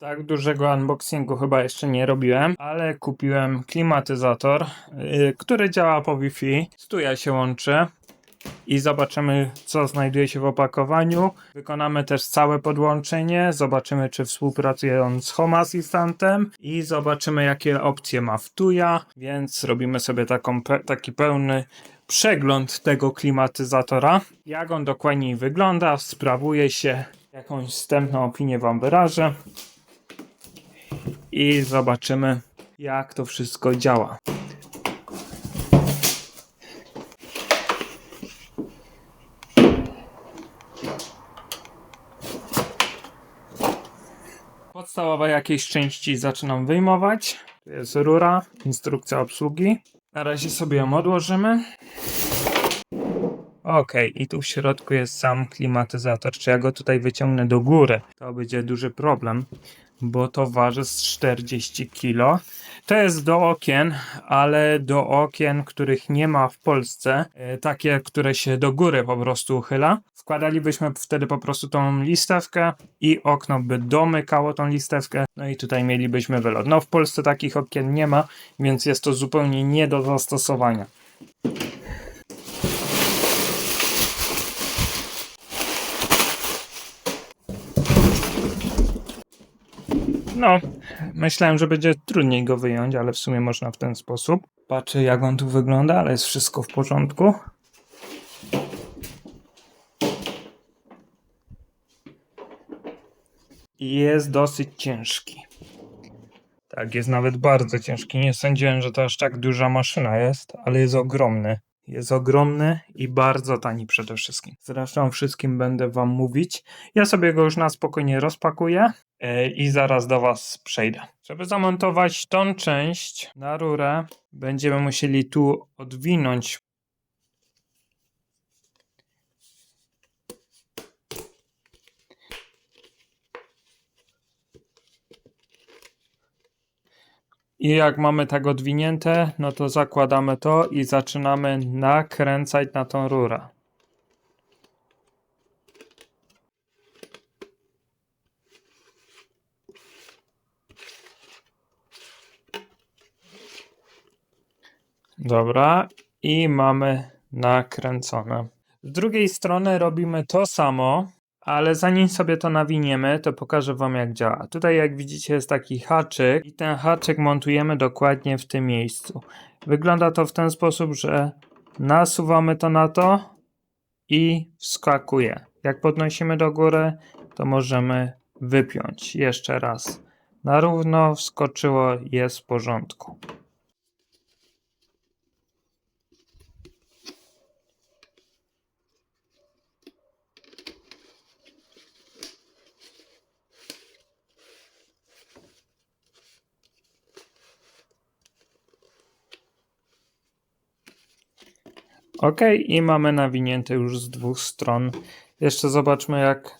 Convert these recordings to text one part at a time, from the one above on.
Tak dużego unboxingu chyba jeszcze nie robiłem, ale kupiłem klimatyzator, yy, który działa po Wi-Fi. Stuja się łączy i zobaczymy, co znajduje się w opakowaniu. Wykonamy też całe podłączenie, zobaczymy, czy współpracuje on z Home Assistantem i zobaczymy, jakie opcje ma w Tuya, więc robimy sobie taką, taki pełny przegląd tego klimatyzatora. Jak on dokładniej wygląda, sprawuje się, jakąś wstępną opinię Wam wyrażę i zobaczymy, jak to wszystko działa. Podstawowe jakieś części zaczynam wyjmować. Tu jest rura, instrukcja obsługi. Na razie sobie ją odłożymy. Ok, i tu w środku jest sam klimatyzator. Czy ja go tutaj wyciągnę do góry, to będzie duży problem, bo to waży z 40 kg. To jest do okien, ale do okien, których nie ma w Polsce, e, takie, które się do góry po prostu uchyla. Wkładalibyśmy wtedy po prostu tą listewkę i okno by domykało tą listewkę, no i tutaj mielibyśmy wylot. No w Polsce takich okien nie ma, więc jest to zupełnie nie do zastosowania. No, myślałem, że będzie trudniej go wyjąć, ale w sumie można w ten sposób. Patrzę, jak on tu wygląda, ale jest wszystko w porządku. Jest dosyć ciężki. Tak, jest nawet bardzo ciężki. Nie sądziłem, że to aż tak duża maszyna jest, ale jest ogromny. Jest ogromny i bardzo tani przede wszystkim. Zresztą wszystkim będę Wam mówić. Ja sobie go już na spokojnie rozpakuję e, i zaraz do Was przejdę. Żeby zamontować tą część na rurę, będziemy musieli tu odwinąć I jak mamy tak odwinięte, no to zakładamy to i zaczynamy nakręcać na tą rurę. Dobra, i mamy nakręcone. Z drugiej strony robimy to samo, ale zanim sobie to nawiniemy, to pokażę Wam jak działa. Tutaj jak widzicie jest taki haczyk i ten haczyk montujemy dokładnie w tym miejscu. Wygląda to w ten sposób, że nasuwamy to na to i wskakuje. Jak podnosimy do góry, to możemy wypiąć. Jeszcze raz. Na równo wskoczyło, jest w porządku. Ok, i mamy nawinięte już z dwóch stron. Jeszcze zobaczmy jak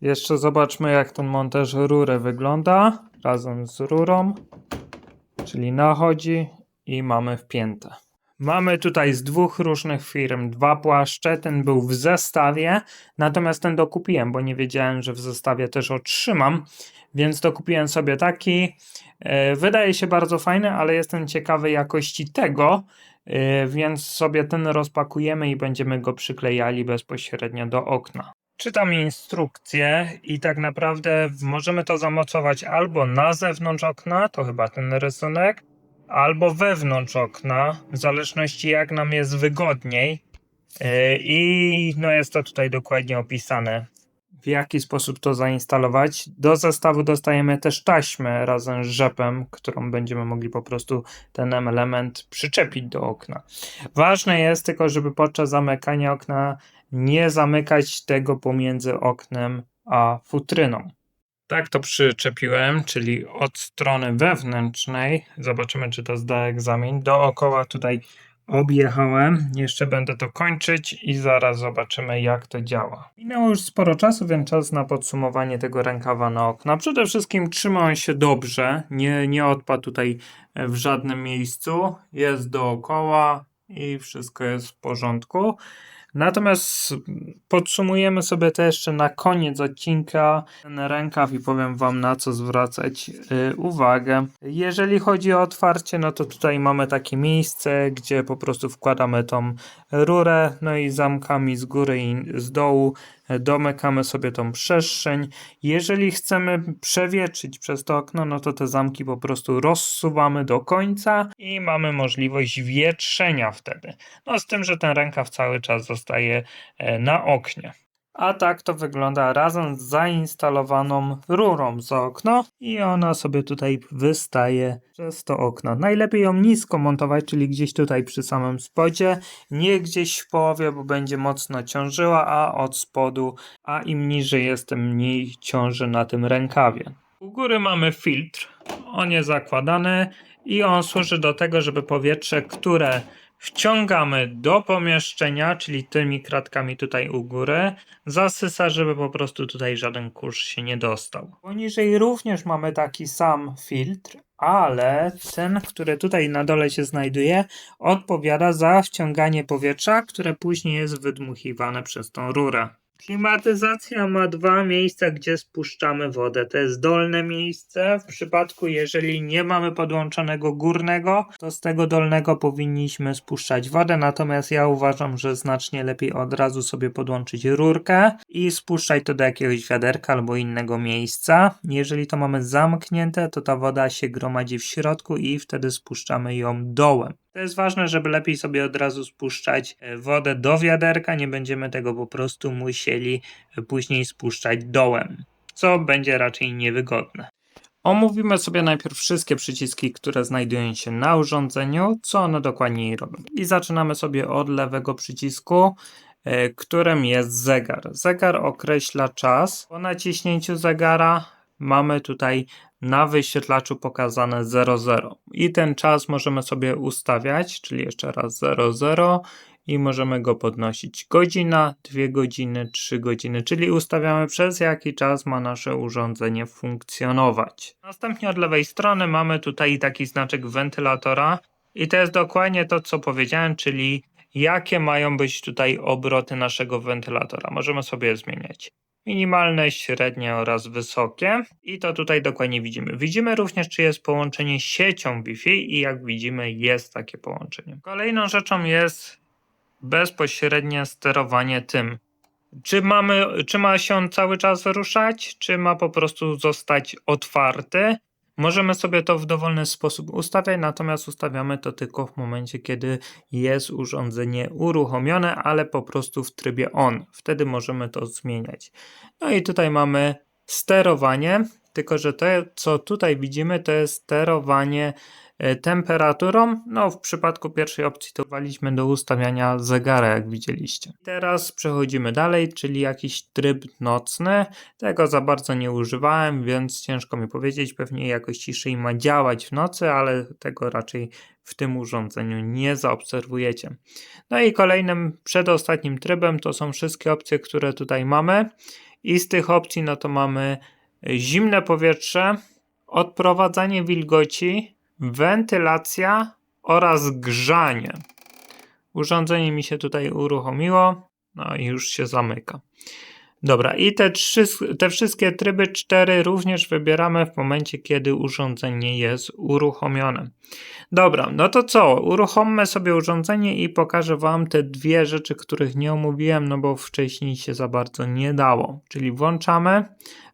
jeszcze zobaczmy jak ten montaż rury wygląda razem z rurą, czyli nachodzi i mamy wpięte. Mamy tutaj z dwóch różnych firm dwa płaszcze. Ten był w zestawie, natomiast ten dokupiłem, bo nie wiedziałem, że w zestawie też otrzymam, więc dokupiłem sobie taki. E, Wydaje się bardzo fajny, ale jestem ciekawy jakości tego, więc sobie ten rozpakujemy i będziemy go przyklejali bezpośrednio do okna. Czytam instrukcję i tak naprawdę możemy to zamocować albo na zewnątrz okna, to chyba ten rysunek, albo wewnątrz okna, w zależności jak nam jest wygodniej. Yy, I no jest to tutaj dokładnie opisane, w jaki sposób to zainstalować. Do zestawu dostajemy też taśmę razem z rzepem, którą będziemy mogli po prostu ten element przyczepić do okna. Ważne jest tylko, żeby podczas zamykania okna nie zamykać tego pomiędzy oknem a futryną. Tak to przyczepiłem, czyli od strony wewnętrznej. Zobaczymy, czy to zda egzamin. Dookoła tutaj objechałem. Jeszcze będę to kończyć i zaraz zobaczymy, jak to działa. Minęło już sporo czasu, więc czas na podsumowanie tego rękawa na okna. Przede wszystkim trzyma on się dobrze. Nie, nie odpadł tutaj w żadnym miejscu. Jest dookoła i wszystko jest w porządku. Natomiast podsumujemy sobie to jeszcze na koniec odcinka ten rękaw i powiem Wam na co zwracać y, uwagę. Jeżeli chodzi o otwarcie, no to tutaj mamy takie miejsce, gdzie po prostu wkładamy tą rurę, no i zamkami z góry i z dołu domykamy sobie tą przestrzeń. Jeżeli chcemy przewietrzyć przez to okno, no to te zamki po prostu rozsuwamy do końca i mamy możliwość wietrzenia wtedy. No z tym, że ten rękaw cały czas zostaje e, na oknie. A tak to wygląda razem z zainstalowaną rurą za okno i ona sobie tutaj wystaje przez to okno. Najlepiej ją nisko montować, czyli gdzieś tutaj przy samym spodzie, nie gdzieś w połowie, bo będzie mocno ciążyła, a od spodu, a im niżej jest, tym mniej ciąży na tym rękawie. U góry mamy filtr, on jest zakładany i on służy do tego, żeby powietrze, które wciągamy do pomieszczenia, czyli tymi kratkami tutaj u góry, zasysa, żeby po prostu tutaj żaden kurz się nie dostał. Poniżej również mamy taki sam filtr, ale ten, który tutaj na dole się znajduje, odpowiada za wciąganie powietrza, które później jest wydmuchiwane przez tą rurę. Klimatyzacja ma dwa miejsca, gdzie spuszczamy wodę. To jest dolne miejsce. W przypadku, jeżeli nie mamy podłączonego górnego, to z tego dolnego powinniśmy spuszczać wodę. Natomiast ja uważam, że znacznie lepiej od razu sobie podłączyć rurkę i spuszczać to do jakiegoś wiaderka albo innego miejsca. Jeżeli to mamy zamknięte, to ta woda się gromadzi w środku i wtedy spuszczamy ją dołem. To jest ważne, żeby lepiej sobie od razu spuszczać e, wodę do wiaderka, nie będziemy tego po prostu musieli e, później spuszczać dołem, co będzie raczej niewygodne. Omówimy sobie najpierw wszystkie przyciski, które znajdują się na urządzeniu, co one dokładniej robią. I zaczynamy sobie od lewego przycisku, e, którym jest zegar. Zegar określa czas. Po naciśnięciu zegara mamy tutaj na wyświetlaczu pokazane 00 i ten czas możemy sobie ustawiać, czyli jeszcze raz 00 i możemy go podnosić godzina, 2 godziny, 3 godziny, czyli ustawiamy przez jaki czas ma nasze urządzenie funkcjonować. Następnie od lewej strony mamy tutaj taki znaczek wentylatora i to jest dokładnie to, co powiedziałem, czyli jakie mają być tutaj obroty naszego wentylatora. Możemy sobie zmieniać minimalne, średnie oraz wysokie. I to tutaj dokładnie widzimy. Widzimy również, czy jest połączenie siecią Wi-Fi i jak widzimy, jest takie połączenie. Kolejną rzeczą jest bezpośrednie sterowanie tym. Czy, mamy, czy ma się on cały czas ruszać, czy ma po prostu zostać otwarty? Możemy sobie to w dowolny sposób ustawiać, natomiast ustawiamy to tylko w momencie, kiedy jest urządzenie uruchomione, ale po prostu w trybie on. Wtedy możemy to zmieniać. No i tutaj mamy sterowanie, tylko że to, co tutaj widzimy, to jest sterowanie temperaturą. No, w przypadku pierwszej opcji to waliśmy do ustawiania zegara, jak widzieliście. Teraz przechodzimy dalej, czyli jakiś tryb nocny. Tego za bardzo nie używałem, więc ciężko mi powiedzieć. Pewnie jakoś ciszej ma działać w nocy, ale tego raczej w tym urządzeniu nie zaobserwujecie. No i kolejnym, przedostatnim trybem to są wszystkie opcje, które tutaj mamy. I z tych opcji, no to mamy zimne powietrze, odprowadzanie wilgoci, wentylacja oraz grzanie. Urządzenie mi się tutaj uruchomiło, no i już się zamyka. Dobra, i te, trzy, te wszystkie tryby cztery również wybieramy w momencie, kiedy urządzenie jest uruchomione. Dobra, no to co? Uruchommy sobie urządzenie i pokażę Wam te dwie rzeczy, których nie omówiłem, no bo wcześniej się za bardzo nie dało. Czyli włączamy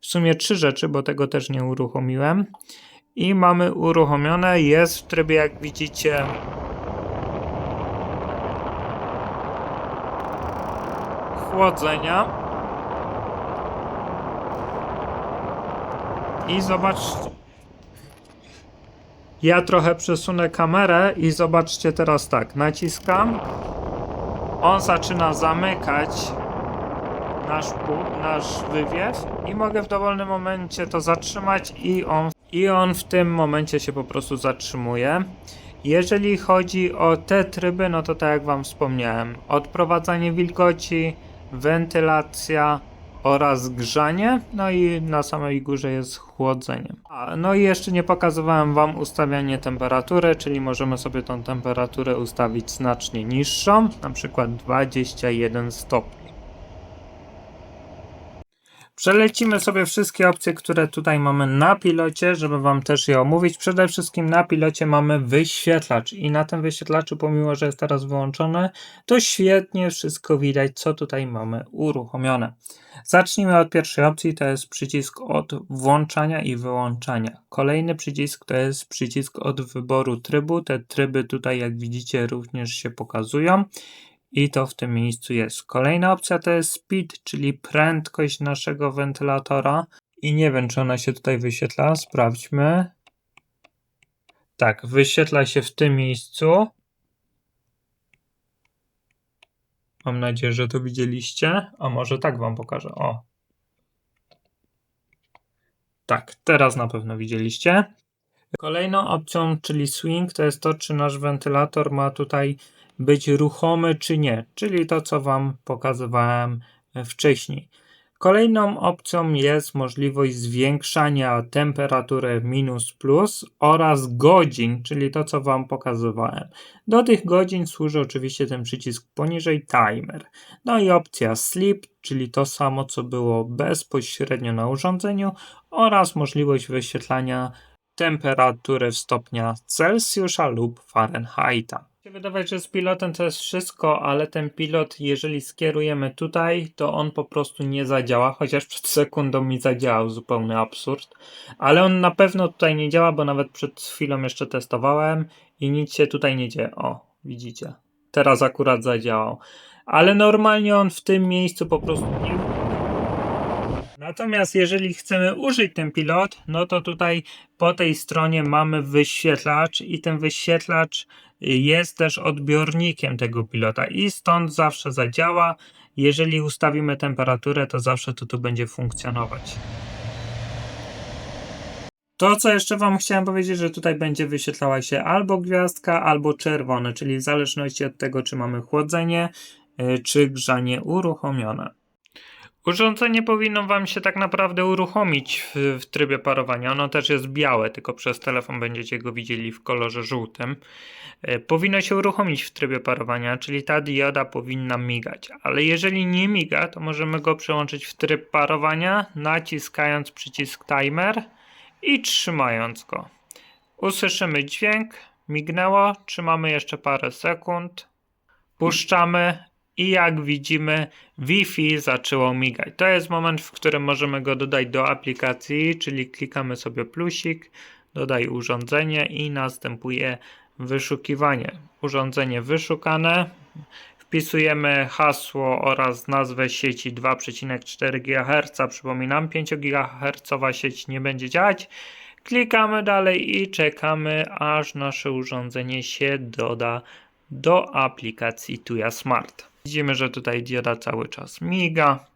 w sumie trzy rzeczy, bo tego też nie uruchomiłem i mamy uruchomione. Jest w trybie, jak widzicie, chłodzenia. I zobaczcie. Ja trochę przesunę kamerę i zobaczcie teraz tak. Naciskam. On zaczyna zamykać nasz, nasz wywiew i mogę w dowolnym momencie to zatrzymać i on i on w tym momencie się po prostu zatrzymuje. Jeżeli chodzi o te tryby, no to tak jak Wam wspomniałem, odprowadzanie wilgoci, wentylacja oraz grzanie, no i na samej górze jest chłodzenie. A, no i jeszcze nie pokazywałem Wam ustawianie temperatury, czyli możemy sobie tą temperaturę ustawić znacznie niższą, na przykład 21 stopni. Przelecimy sobie wszystkie opcje, które tutaj mamy na pilocie, żeby Wam też je omówić. Przede wszystkim na pilocie mamy wyświetlacz i na tym wyświetlaczu, pomimo że jest teraz wyłączone, to świetnie wszystko widać, co tutaj mamy uruchomione. Zacznijmy od pierwszej opcji, to jest przycisk od włączania i wyłączania. Kolejny przycisk to jest przycisk od wyboru trybu. Te tryby tutaj, jak widzicie, również się pokazują. I to w tym miejscu jest. Kolejna opcja to jest speed, czyli prędkość naszego wentylatora. I nie wiem, czy ona się tutaj wyświetla. Sprawdźmy. Tak, wyświetla się w tym miejscu. Mam nadzieję, że to widzieliście. A może tak wam pokażę. O. Tak, teraz na pewno widzieliście. Kolejną opcją, czyli swing, to jest to, czy nasz wentylator ma tutaj być ruchomy, czy nie, czyli to, co Wam pokazywałem wcześniej. Kolejną opcją jest możliwość zwiększania temperatury minus plus oraz godzin, czyli to co Wam pokazywałem. Do tych godzin służy oczywiście ten przycisk poniżej timer. No i opcja sleep, czyli to samo co było bezpośrednio na urządzeniu oraz możliwość wyświetlania temperatury w stopnia Celsjusza lub Fahrenheita wydawać, że z pilotem to jest wszystko, ale ten pilot, jeżeli skierujemy tutaj, to on po prostu nie zadziała, chociaż przed sekundą mi zadziałał, zupełny absurd. Ale on na pewno tutaj nie działa, bo nawet przed chwilą jeszcze testowałem i nic się tutaj nie dzieje. O, widzicie. Teraz akurat zadziałał. Ale normalnie on w tym miejscu po prostu nie Natomiast jeżeli chcemy użyć ten pilot, no to tutaj po tej stronie mamy wyświetlacz i ten wyświetlacz jest też odbiornikiem tego pilota i stąd zawsze zadziała. Jeżeli ustawimy temperaturę, to zawsze to tu będzie funkcjonować. To, co jeszcze Wam chciałem powiedzieć, że tutaj będzie wyświetlała się albo gwiazdka, albo czerwone, czyli w zależności od tego, czy mamy chłodzenie, y, czy grzanie uruchomione. Urządzenie powinno Wam się tak naprawdę uruchomić w, w, trybie parowania. Ono też jest białe, tylko przez telefon będziecie go widzieli w kolorze żółtym. E, powinno się uruchomić w trybie parowania, czyli ta dioda powinna migać. Ale jeżeli nie miga, to możemy go przełączyć w tryb parowania, naciskając przycisk timer i trzymając go. Usłyszymy dźwięk, mignęło, trzymamy jeszcze parę sekund, puszczamy i jak widzimy Wi-Fi zaczęło migać. To jest moment, w którym możemy go dodać do aplikacji, czyli klikamy sobie plusik, dodaj urządzenie i następuje wyszukiwanie. Urządzenie wyszukane, wpisujemy hasło oraz nazwę sieci 2,4 GHz. Przypominam, 5 GHz sieć nie będzie działać. Klikamy dalej i czekamy, aż nasze urządzenie się doda do aplikacji Tuya Smart. Widzimy, że tutaj dioda cały czas miga.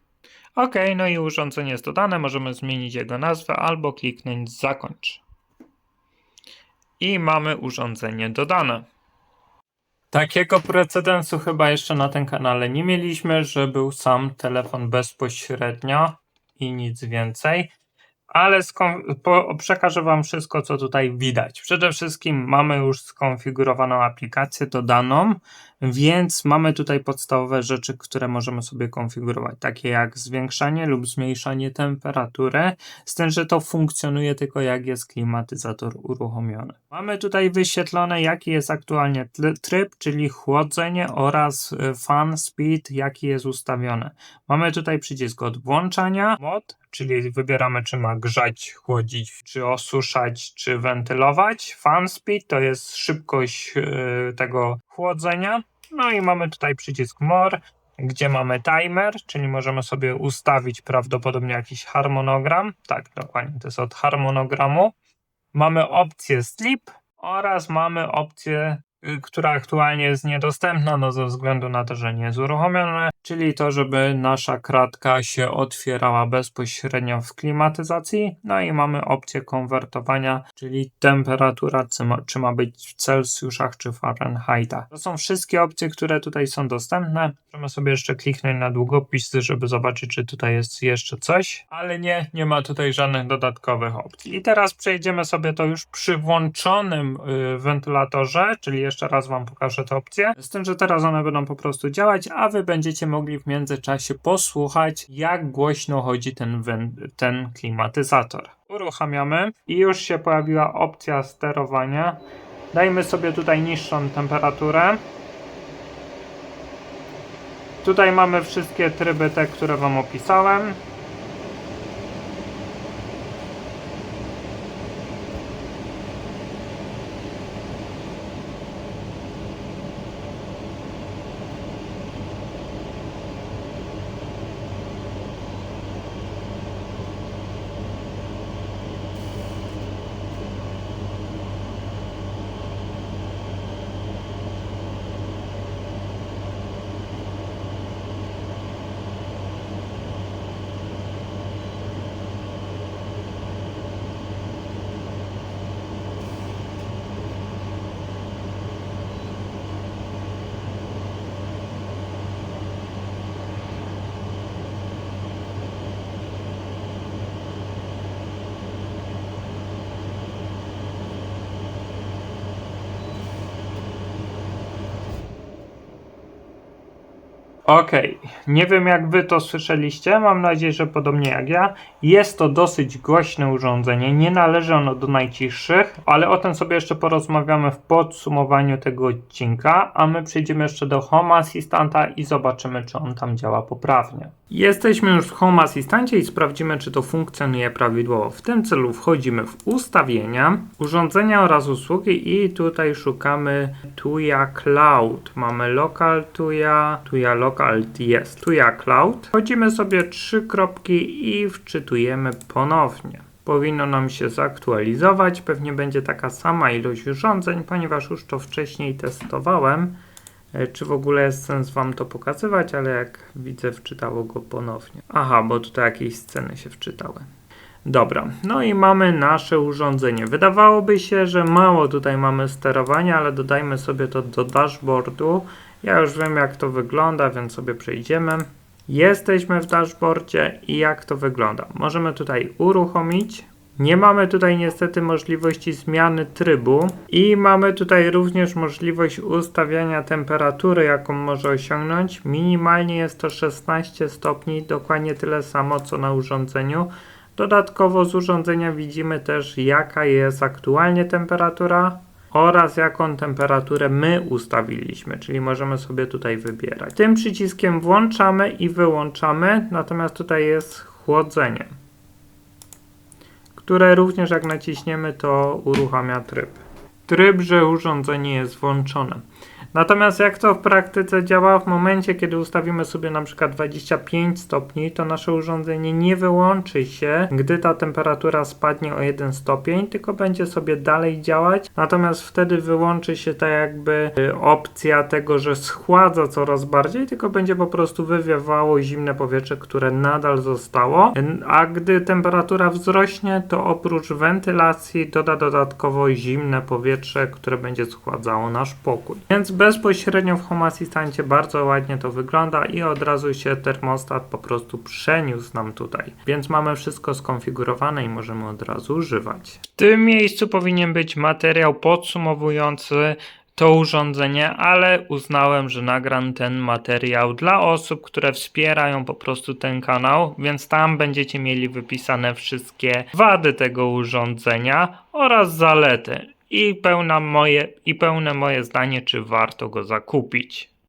OK, no i urządzenie jest dodane. Możemy zmienić jego nazwę albo kliknąć zakończ. I mamy urządzenie dodane. Takiego precedensu chyba jeszcze na tym kanale nie mieliśmy, że był sam telefon bezpośrednio i nic więcej ale przekażę Wam wszystko, co tutaj widać. Przede wszystkim mamy już skonfigurowaną aplikację dodaną, więc mamy tutaj podstawowe rzeczy, które możemy sobie konfigurować, takie jak zwiększanie lub zmniejszanie temperatury, z tym, że to funkcjonuje tylko jak jest klimatyzator uruchomiony. Mamy tutaj wyświetlone, jaki jest aktualnie tryb, czyli chłodzenie oraz y, fan speed, jaki jest ustawiony. Mamy tutaj przycisk od włączania, mod, czyli wybieramy, czy ma grzać, chłodzić, czy osuszać, czy wentylować. Fan speed to jest szybkość yy, tego chłodzenia. No i mamy tutaj przycisk More, gdzie mamy timer, czyli możemy sobie ustawić prawdopodobnie jakiś harmonogram. Tak, dokładnie, to jest od harmonogramu. Mamy opcję sleep oraz mamy opcję, y, która aktualnie jest niedostępna, no ze względu na to, że nie jest uruchomione, czyli to, żeby nasza kratka się otwierała bezpośrednio w klimatyzacji. No i mamy opcję konwertowania, czyli temperatura, czy ma, być w Celsjuszach czy Fahrenheitach. To są wszystkie opcje, które tutaj są dostępne. Możemy sobie jeszcze kliknąć na długopis, żeby zobaczyć, czy tutaj jest jeszcze coś, ale nie, nie ma tutaj żadnych dodatkowych opcji. I teraz przejdziemy sobie to już przy włączonym y, wentylatorze, czyli jeszcze raz Wam pokażę te opcje. Z tym, że teraz one będą po prostu działać, a Wy będziecie mogli w międzyczasie posłuchać, jak głośno chodzi ten, ten klimatyzator. Uruchamiamy i już się pojawiła opcja sterowania. Dajmy sobie tutaj niższą temperaturę. Tutaj mamy wszystkie tryby te, które Wam opisałem. Okej, nie wiem jak wy to słyszeliście, mam nadzieję, że podobnie jak ja. Jest to dosyć głośne urządzenie, nie należy ono do najciszych, ale o tym sobie jeszcze porozmawiamy w podsumowaniu tego odcinka, a my przejdziemy jeszcze do Home Assistanta i zobaczymy, czy on tam działa poprawnie. Jesteśmy już w Home Assistancie i sprawdzimy, czy to funkcjonuje prawidłowo. W tym celu wchodzimy w ustawienia, urządzenia oraz usługi i tutaj szukamy Tuya Cloud. Mamy Local Tuya, Tuya Local jest, Tuya Cloud. Wchodzimy sobie trzy kropki i wczytujemy ponownie. Powinno nam się zaktualizować, pewnie będzie taka sama ilość urządzeń, ponieważ już to wcześniej testowałem. E, Czy w ogóle jest sens Wam to pokazywać, ale jak widzę, wczytało go ponownie. Aha, bo tutaj jakieś sceny się wczytały. Dobra, no i mamy nasze urządzenie. Wydawałoby się, że mało tutaj mamy sterowania, ale dodajmy sobie to do dashboardu. Ja już wiem jak to wygląda, więc sobie przejdziemy. Jesteśmy w dashboardzie i jak to wygląda. Możemy tutaj uruchomić. Nie mamy tutaj niestety możliwości zmiany trybu i mamy tutaj również możliwość ustawiania temperatury, jaką może osiągnąć. Minimalnie jest to 16 stopni, dokładnie tyle samo co na urządzeniu. Dodatkowo z urządzenia widzimy też jaka jest aktualnie temperatura oraz jaką temperaturę my ustawiliśmy, czyli możemy sobie tutaj wybierać. Tym przyciskiem włączamy i wyłączamy, natomiast tutaj jest chłodzenie, które również jak naciśniemy to uruchamia tryb. Tryb, że urządzenie jest włączone. Natomiast jak to w praktyce działa, w momencie kiedy ustawimy sobie na przykład 25 stopni, to nasze urządzenie nie wyłączy się, gdy ta temperatura spadnie o 1 stopień, tylko będzie sobie dalej działać. Natomiast wtedy wyłączy się ta jakby y, opcja tego, że schładza coraz bardziej, tylko będzie po prostu wywiewało zimne powietrze, które nadal zostało. A gdy temperatura wzrośnie, to oprócz wentylacji doda dodatkowo zimne powietrze, które będzie schładzało nasz pokój. Więc bezpośrednio w Home Assistancie bardzo ładnie to wygląda i od razu się termostat po prostu przeniósł nam tutaj. Więc mamy wszystko skonfigurowane i możemy od razu używać. W tym miejscu powinien być materiał podsumowujący to urządzenie, ale uznałem, że nagram ten materiał dla osób, które wspierają po prostu ten kanał, więc tam będziecie mieli wypisane wszystkie wady tego urządzenia oraz zalety i, pełna moje, i pełne moje zdanie, czy warto go zakupić.